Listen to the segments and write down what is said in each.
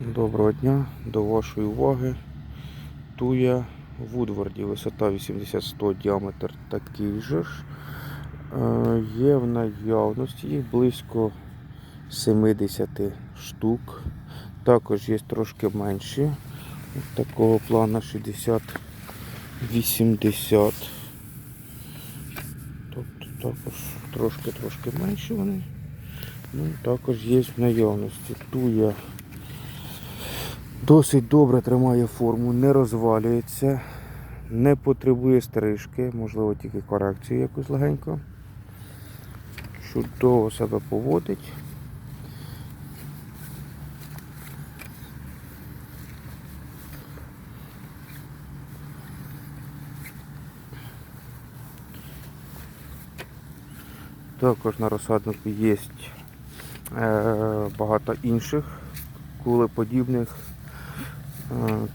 Доброго дня, до вашої уваги. Туя Вудварді, висота 80-100, діаметр такий же ж. Е, Є в наявності їх близько 70 штук. Також є трошки менші. От Такого плану 60-80. Тобто також трошки-трошки менші вони. Ну, також є в наявності. Туя Досить добре тримає форму, не розвалюється, не потребує стрижки, можливо тільки корекцію якусь легенько. Чудово себе поводить. Також на розсаднику є е, багато інших кулеподібних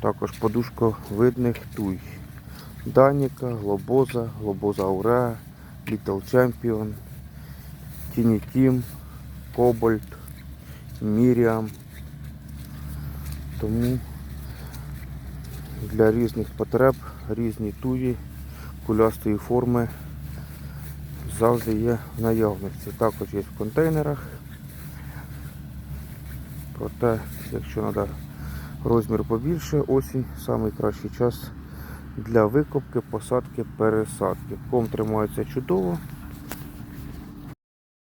Також подушковидних туй. Даніка, Глобоза, Глобоза Ауре, Little Champion, Тіні Тім, Кобальт, Міріам. Тому для різних потреб різні туї кулястої форми завжди є в наявності. Також є в контейнерах. Проте, якщо треба розмір побільше, осінь найкращий час для викопки, посадки, пересадки. Ком тримається чудово.